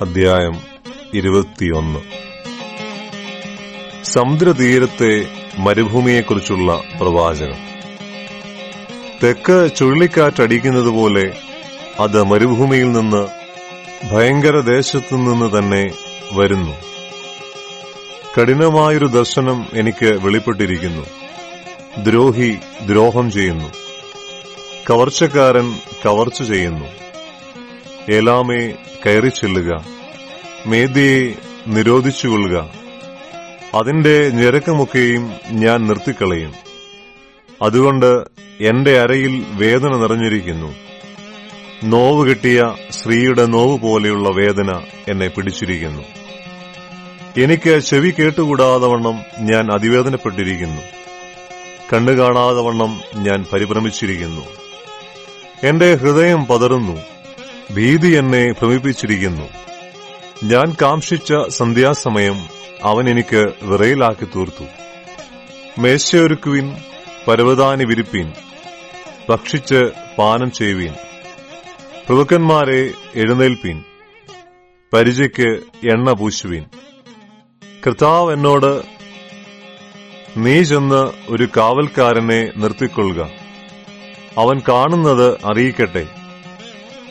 അധ്യായം ഇരുപത്തിയൊന്ന്. സമുദ്രതീരത്തെ മരുഭൂമിയെക്കുറിച്ചുള്ള പ്രവാചകം. തെക്ക് ചുഴലിക്കാറ്റടിക്കുന്നത് പോലെ അത് മരുഭൂമിയിൽ നിന്ന് ഭയങ്കര ദേശത്തു നിന്ന് തന്നെ വരുന്നു. കഠിനമായൊരു ദർശനം എനിക്ക് വെളിപ്പെട്ടിരിക്കുന്നു. ദ്രോഹി ദ്രോഹം ചെയ്യുന്നു. കവർച്ചക്കാരൻ കവർച്ച ചെയ്യുന്നു. ഏലാമേ കയറി ചെല്ലുക. മേദിയെ നിരോധിച്ചുകൊള്ളുക. അതിന്റെ ഞെരക്കമൊക്കെയും ഞാൻ നിർത്തിക്കളയും. അതുകൊണ്ട് എന്റെ അരയിൽ വേദന നിറഞ്ഞിരിക്കുന്നു. നോവ് കിട്ടിയ സ്ത്രീയുടെ നോവ് പോലെയുള്ള വേദന എന്നെ പിടിച്ചിരിക്കുന്നു. എനിക്ക് ചെവി കേട്ടുകൂടാതെ വണ്ണം ഞാൻ അതിവേദനപ്പെട്ടിരിക്കുന്നു. കണ്ണു കാണാതെ വണ്ണം ഞാൻ പരിഭ്രമിച്ചിരിക്കുന്നു. എന്റെ ഹൃദയം പതറുന്നു. ഭീതി എന്നെ ഭ്രമിപ്പിച്ചിരിക്കുന്നു. ഞാൻ കാംക്ഷിച്ച സന്ധ്യാസമയം അവൻ എനിക്ക് വിറയിലാക്കി തീർത്തു. മേശയൊരുക്കുവിൻ പരവതാനി വിരിപ്പീൻ ഭക്ഷിച്ച് പാനം ചെയ്യുവീൻ. പ്രഭുക്കന്മാരെ എഴുന്നേൽപ്പീൻ പരിചയ്ക്ക് എണ്ണ പൂശുവീൻ. കർത്താവ് എന്നോട് നീ ചെന്ന് ഒരു കാവൽക്കാരനെ നിർത്തിക്കൊള്ളുക. അവൻ കാണുന്നത് അറിയിക്കട്ടെ.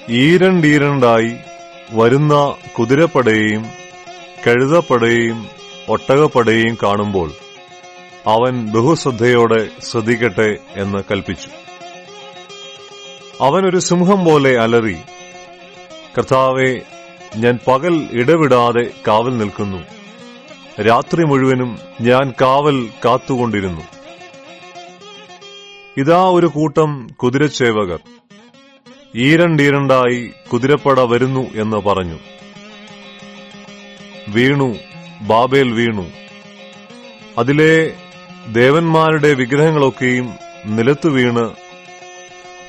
ഈരണ്ടീരണ്ടായി വരുന്ന കുതിരപ്പടയെയും കഴുതപ്പടയെയും ഒട്ടകപ്പടയെയും കാണുമ്പോൾ അവൻ ബഹുശ്രദ്ധയോടെ ശ്രദ്ധിക്കട്ടെ എന്ന് കൽപ്പിച്ചു. അവൻ ഒരു സിംഹം പോലെ അലറി കർത്താവെ ഞാൻ പകൽ ഇടവിടാതെ കാവൽ നിൽക്കുന്നു. രാത്രി മുഴുവനും ഞാൻ കാവൽ കാത്തുകൊണ്ടിരുന്നു. ഇതാ ഒരു കൂട്ടം കുതിരച്ചേവകർ. ഈരണ്ടീരണ്ടായി കുതിരപ്പട വരുന്നു എന്ന് പറഞ്ഞു. വീണു ബാബേൽ വീണു. അതിലെ ദേവന്മാരുടെ വിഗ്രഹങ്ങളൊക്കെയും നിലത്തു വീണ്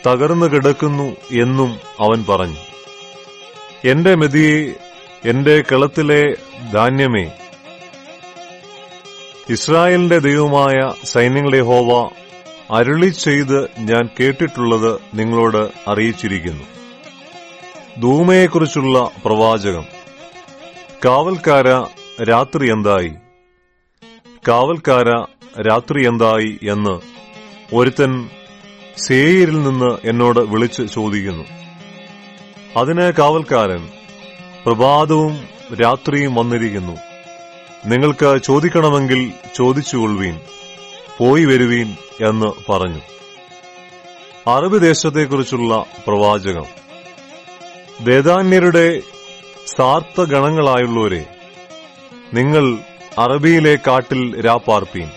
തകർന്നു കിടക്കുന്നു എന്നും അവൻ പറഞ്ഞു. എന്റെ മെതിയെ എന്റെ കിളത്തിലെ ധാന്യമേ ഇസ്രായേലിന്റെ ദൈവമായ സൈന്യങ്ങളെ ഹോവ അരുളി ചെയ്ത് ഞാൻ കേട്ടിട്ടുള്ളത് നിങ്ങളോട് അറിയിച്ചിരിക്കുന്നു. ധൂമയെക്കുറിച്ചുള്ള പ്രവാചകം. കാവൽക്കാര രാത്രി എന്തായി? കാവൽക്കാര രാത്രി എന്തായി എന്ന് ഒരുത്തൻ സേയിരിൽ നിന്ന് എന്നോട് വിളിച്ച് ചോദിക്കുന്നു. അതിന് കാവൽക്കാരൻ പ്രഭാതവും രാത്രിയും വന്നിരിക്കുന്നു. നിങ്ങൾക്ക് ചോദിക്കണമെങ്കിൽ ചോദിച്ചുകൊള്ളുവീൻ. പോയി വരുവീൻ എന്ന് പറഞ്ഞു. അറബ് ദേശത്തെക്കുറിച്ചുള്ള പ്രവാചകം. വേദാന്യരുടെ സാർത്ഥ ഗണങ്ങളായുള്ളവരെ നിങ്ങൾ അറബിയിലെ കാട്ടിൽ രാപ്പാർപ്പീൻ.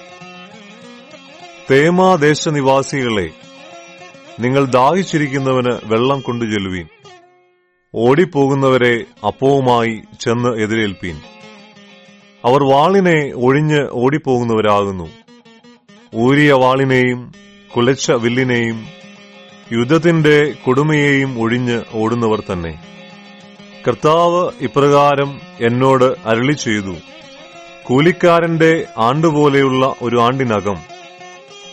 തേമാദേശനിവാസികളെ നിങ്ങൾ ദാഹിച്ചിരിക്കുന്നവന് വെള്ളം കൊണ്ടു ചെല്ലുവീൻ. ഓടിപ്പോകുന്നവരെ അപ്പവുമായി ചെന്ന് എതിരേൽപ്പീൻ. അവർ വാളിനെ ഒഴിഞ്ഞ് ഓടിപ്പോകുന്നവരാകുന്നു. ഊരിയ വാളിനെയും കുലച്ച വില്ലിനെയും യുദ്ധത്തിന്റെ കൊടുമയെയും ഒഴിഞ്ഞ് ഓടുന്നവർ തന്നെ. കർത്താവ് ഇപ്രകാരം എന്നോട് അരളി ചെയ്തു. കൂലിക്കാരന്റെ ആണ്ടുപോലെയുള്ള ഒരു ആണ്ടിനകം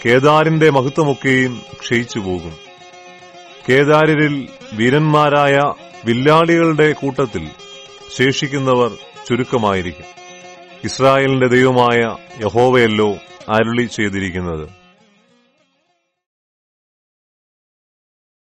കേദാരിന്റെ മഹത്വമൊക്കെയും ക്ഷയിച്ചു പോകും. കേദാരിൽ വീരന്മാരായ വില്ലാളികളുടെ കൂട്ടത്തിൽ ശേഷിക്കുന്നവർ ചുരുക്കമായിരിക്കും. ഇസ്രായേലിന്റെ ദൈവമായ യഹോവയല്ലോ അരുളി ചെയ്തിരിക്കുന്നത്.